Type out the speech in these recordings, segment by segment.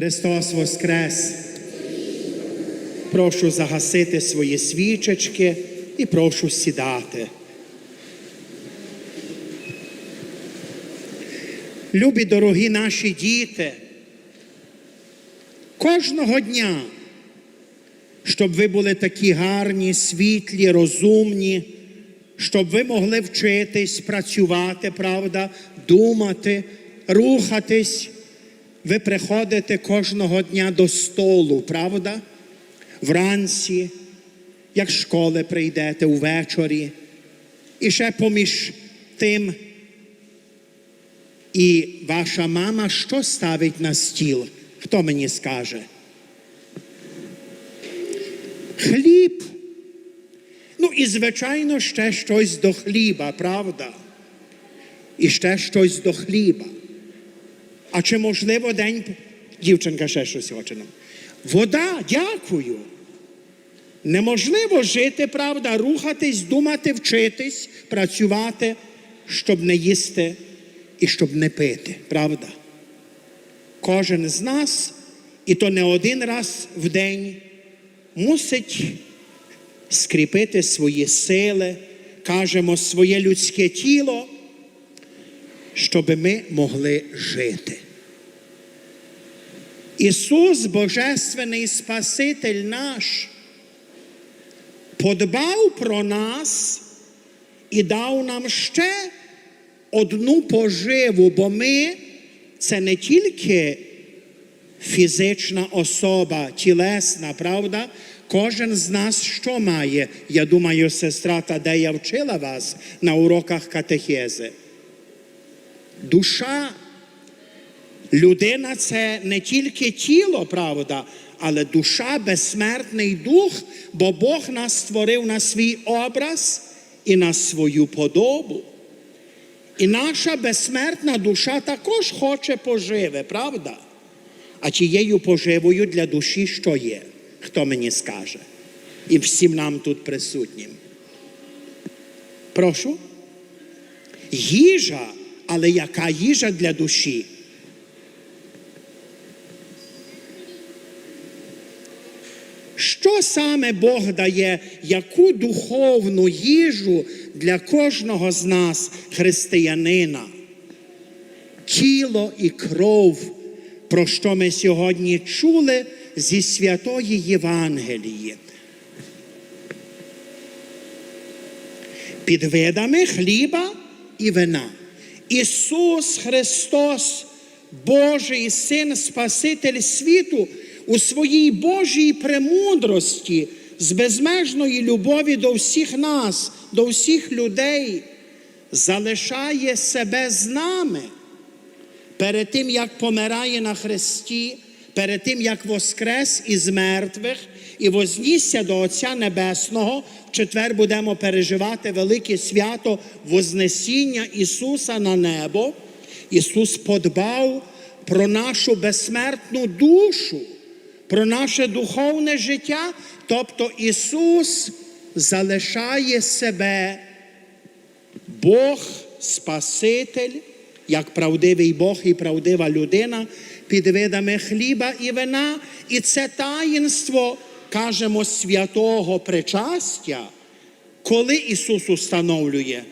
Христос Воскрес! Прошу загасити свої свічечки і прошу сідати. Любі дорогі наші діти, кожного дня, щоб ви були такі гарні, світлі, розумні, щоб ви могли вчитись, працювати, правда, думати, рухатись. Ви приходите кожного дня до столу, правда? Вранці, як школи прийдете увечері, і ще поміж тим. І ваша мама що ставить на стіл? Хто мені скаже? Хліб. Ну і, звичайно, ще щось до хліба, правда? І ще щось до хліба. А чи можливо день. Дівчинка ще щось хоче. Вода, дякую. Неможливо жити, правда, рухатись, думати, вчитись, працювати, щоб не їсти і щоб не пити, правда? Кожен з нас, і то не один раз в день, мусить скріпити свої сили, кажемо, своє людське тіло, щоб ми могли жити. Ісус, Божественний Спаситель наш, подбав про нас і дав нам ще одну поживу, бо ми це не тільки фізична особа, тілесна, правда? Кожен з нас що має? Я думаю, сестра Тадея вчила вас на уроках катехези. Душа. Людина це не тільки тіло, правда, але душа, безсмертний дух, бо Бог нас створив на свій образ і на свою подобу. І наша безсмертна душа також хоче поживи, правда? А тією поживою для душі що є? Хто мені скаже? І всім нам тут присутнім. Прошу. Їжа, але яка їжа для душі? Що саме Бог дає, яку духовну їжу для кожного з нас, християнина? Тіло і кров, про що ми сьогодні чули зі святої Євангелії. Під видами хліба і вина. Ісус Христос, Божий Син, Спаситель світу, у своїй Божій премудрості, з безмежної любові до всіх нас, до всіх людей, залишає себе з нами. Перед тим, як помирає на хресті, перед тим, як воскрес із мертвих і вознісся до Отця Небесного, в четвер будемо переживати велике свято Вознесіння Ісуса на небо. Ісус подбав про нашу безсмертну душу, про наше духовне життя, тобто Ісус залишає себе, Бог Спаситель, як правдивий Бог і правдива людина під видами хліба і вина. І це таїнство, кажемо, святого причастя, коли Ісус установлює,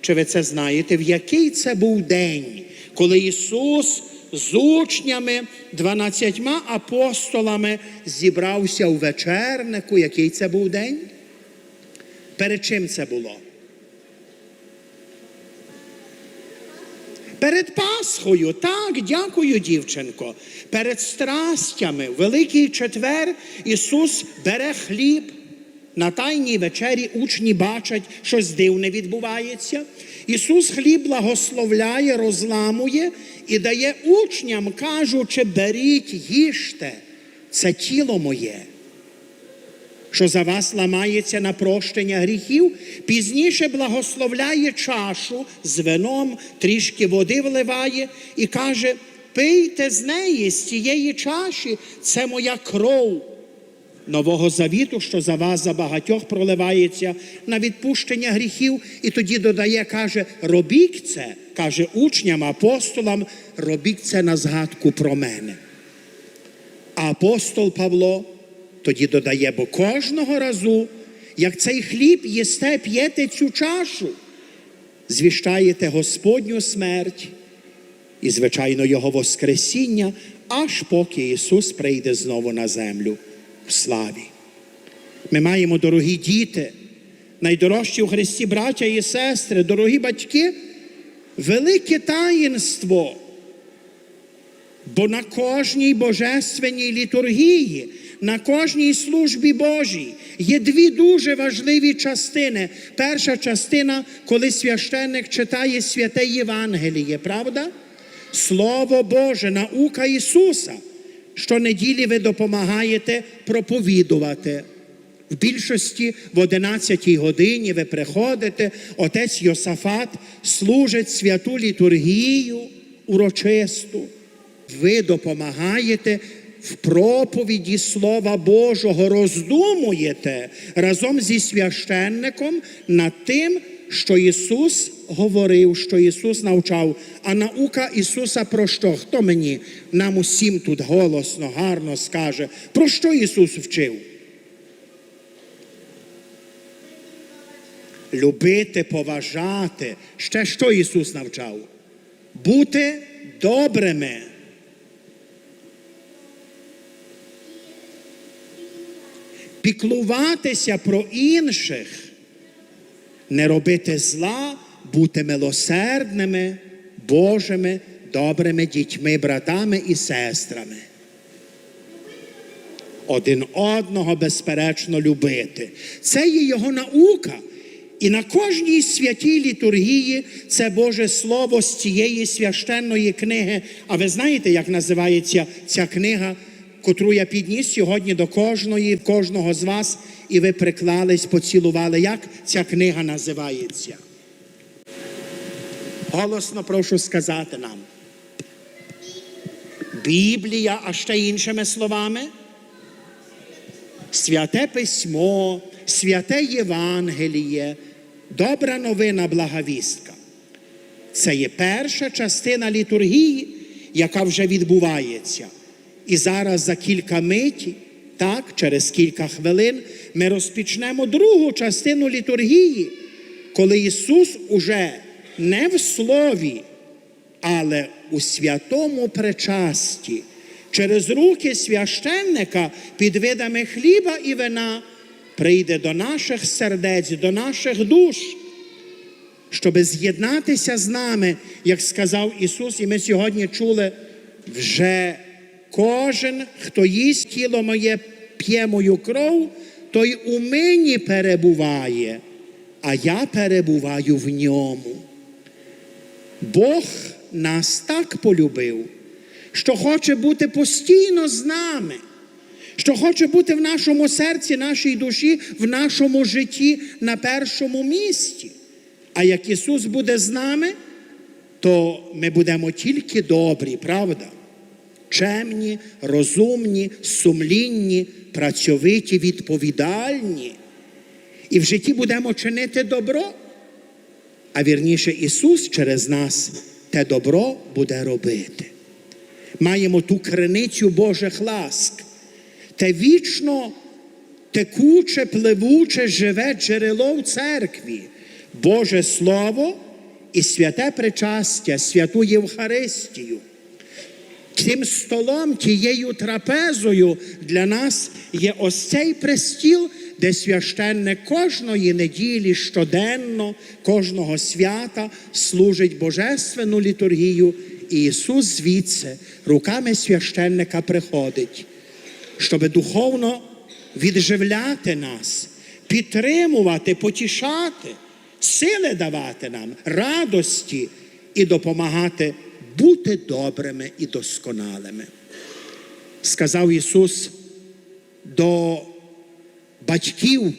чи ви це знаєте, в який це був день, коли Ісус з учнями, дванадцятьма апостолами зібрався у вечернику, який це був день? Перед чим це було? Перед Пасхою, так, дякую, дівчинко. Перед страстями, Великий четвер Ісус бере хліб. На тайній вечері учні бачать, щось дивне відбувається. Ісус хліб благословляє, розламує і дає учням, кажучи, беріть, їжте, це тіло моє що за вас ламається на прощення гріхів, пізніше благословляє чашу з вином, трішки води вливає і каже: пийте з неї, з цієї чаші, це моя кров. Нового завіту, що за вас, за багатьох проливається на відпущення гріхів, і тоді додає, каже, робіть це, каже учням, апостолам, робіть це на згадку про мене. Апостол Павло тоді додає, бо кожного разу, як цей хліб їсте, п'єте цю чашу, звіщаєте Господню смерть і, звичайно, Його Воскресіння, аж поки Ісус прийде знову на землю в славі. Ми маємо, дорогі діти, найдорожчі у Христі браття і сестри, дорогі батьки, велике таїнство. Бо на кожній божественній літургії, на кожній службі Божій є дві дуже важливі частини. Перша частина, коли священник читає святе Євангеліє, правда? Слово Боже, наука Ісуса. Щонеділі ви допомагаєте проповідувати. В більшості в 11 годині ви приходите, отець Йосафат служить святу літургію урочисту. Ви допомагаєте в проповіді Слова Божого, роздумуєте разом зі священником над тим, що Ісус говорив, що Ісус навчав. А наука Ісуса про що? Хто мені нам усім тут голосно, гарно скаже, про що Ісус вчив? Любити, поважати. Ще що Ісус навчав? Бути добрими. Піклуватися про інших, не робити зла, бути милосердними, Божими, добрими дітьми, братами і сестрами. Один одного безперечно любити. Це є його наука. І на кожній святій літургії це Боже Слово з цієї священної книги. А ви знаєте, як називається ця книга, котру я підніс сьогодні до кожної, кожного з вас, і ви приклались, поцілували. Як ця книга називається? Голосно прошу сказати нам. Біблія, а ще іншими словами. Святе письмо, святе Євангеліє, добра новина благовістка. Це є перша частина літургії, яка вже відбувається. І зараз за кілька миті, так, через кілька хвилин, ми розпочнемо другу частину літургії, коли Ісус уже не в слові, але у святому причасті, через руки священника під видами хліба і вина прийде до наших сердець, до наших душ, щоб з'єднатися з нами, як сказав Ісус, і ми сьогодні чули вже кожен, хто їсть тіло моє, п'є мою кров, той у мені перебуває, а я перебуваю в ньому. Бог нас так полюбив, що хоче бути постійно з нами, що хоче бути в нашому серці, нашій душі, в нашому житті на першому місці. А як Ісус буде з нами, то ми будемо тільки добрі, правда? Чемні, розумні, сумлінні, працьовиті, відповідальні. І в житті будемо чинити добро. А вірніше, Ісус через нас те добро буде робити. Маємо ту криницю Божих ласк, те вічно текуче, пливуче, живе джерело в церкві, Боже Слово і святе причастя, святу Євхаристію. Тим столом, тією трапезою для нас є ось цей престіл, де священник кожної неділі щоденно, кожного свята служить божественну літургію, і Ісус звідси руками священника приходить, щоб духовно відживляти нас, підтримувати, потішати, сили давати нам, радості і допомагати бути добрими і досконалими. Сказав Ісус до батьків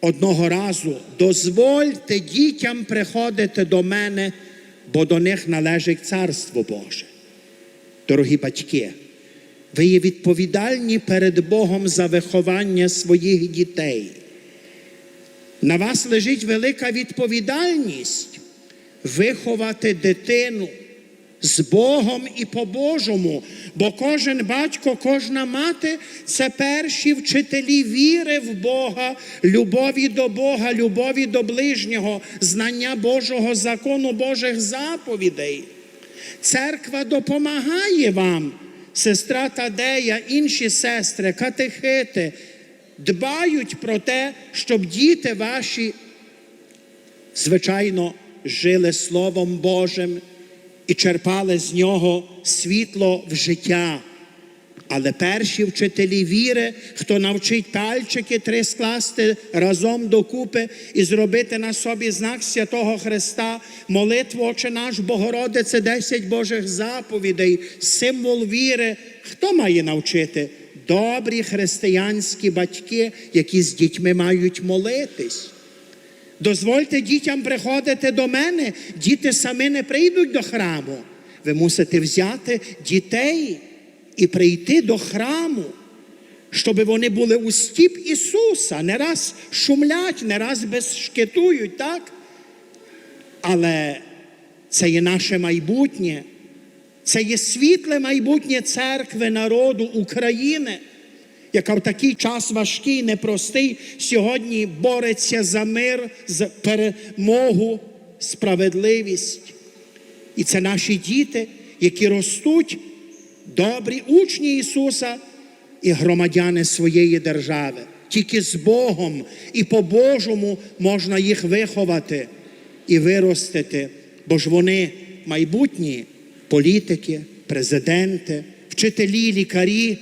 одного разу, дозвольте дітям приходити до мене, бо до них належить Царство Боже. Дорогі батьки, ви є відповідальні перед Богом за виховання своїх дітей. На вас лежить велика відповідальність виховати дитину з Богом і по-божому. Бо кожен батько, кожна мати це перші вчителі віри в Бога, любові до Бога, любові до ближнього, знання Божого закону, Божих заповідей. Церква допомагає вам, сестра Тадея, інші сестри, катехити, дбають про те, щоб діти ваші, звичайно, жили Словом Божим і черпали з нього світло в життя. Але перші вчителі віри, хто навчить пальчики три скласти разом докупи і зробити на собі знак святого Христа, молитву Отче наш Богородице, 10 Божих заповідей, символ віри. Хто має навчити? Добрі християнські батьки, які з дітьми мають молитись. Дозвольте дітям приходити до мене. Діти самі не прийдуть до храму. Ви мусите взяти дітей і прийти до храму, щоб вони були у стіп Ісуса, не раз шумлять, не раз безшкетують, так? Але це є наше майбутнє, це є світле майбутнє церкви, народу України, яка в такий час важкий, непростий, сьогодні бореться за мир, за перемогу, справедливість. І це наші діти, які ростуть, добрі учні Ісуса і громадяни своєї держави. Тільки з Богом і по-божому можна їх виховати і виростити, бо ж вони майбутні політики, президенти, вчителі, лікарі,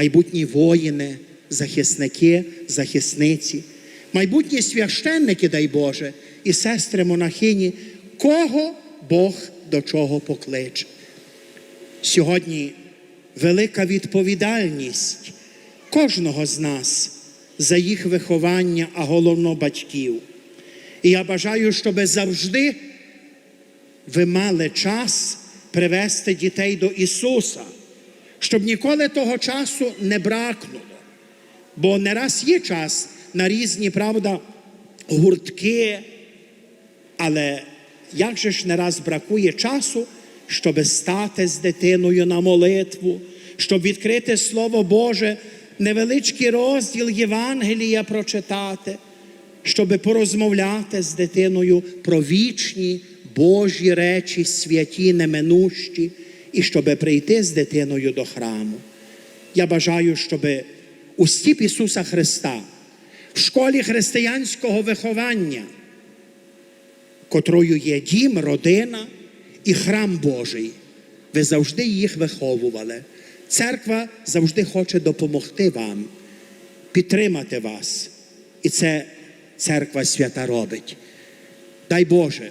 майбутні воїни, захисники, захисниці, майбутні священники, дай Боже, і сестри монахині, кого Бог до чого покличе. Сьогодні велика відповідальність кожного з нас за їх виховання, а головно батьків. І я бажаю, щоб завжди ви мали час привести дітей до Ісуса, щоб ніколи того часу не бракнуло. Бо не раз є час на різні, правда, гуртки, але як же ж не раз бракує часу, щоб стати з дитиною на молитву, щоб відкрити Слово Боже, невеличкий розділ Євангелія прочитати, щоб порозмовляти з дитиною про вічні Божі речі, святі, неминущі, і щоб прийти з дитиною до храму. Я бажаю, щоб у стіп Ісуса Христа, в школі християнського виховання, котрою є дім, родина і храм Божий, ви завжди їх виховували. Церква завжди хоче допомогти вам, підтримати вас. І це церква свята робить. Дай Боже,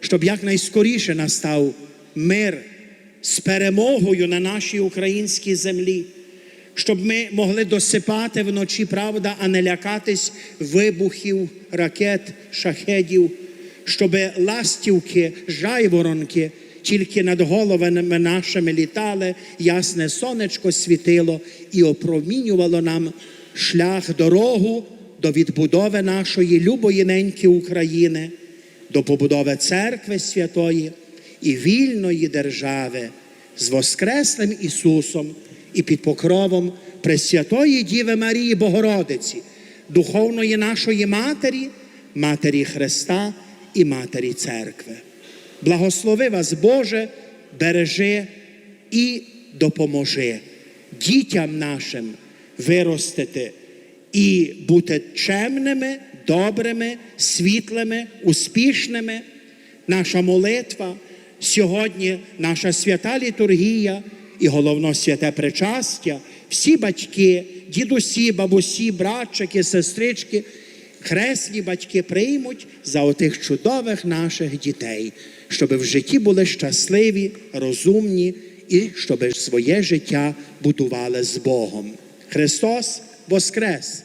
щоб якнайскоріше настав мир з перемогою на нашій українській землі, щоб ми могли досипати вночі, правда, а не лякатись вибухів, ракет, шахедів, щоб ластівки, жайворонки тільки над головами нашими літали, ясне сонечко світило і опромінювало нам шлях, дорогу до відбудови нашої любої неньки України, до побудови церкви святої і вільної держави з Воскреслим Ісусом і під покровом Пресвятої Діви Марії Богородиці, духовної нашої Матері, Матері Христа і Матері Церкви. Благослови вас, Боже, бережи і допоможи дітям нашим виростити і бути чемними, добрими, світлими, успішними. Наша молитва сьогодні, наша свята літургія і головно святе причастя, всі батьки, дідусі, бабусі, братчики, сестрички, хресні батьки приймуть за отих чудових наших дітей, щоб в житті були щасливі, розумні і щоб своє життя будували з Богом. Христос Воскрес!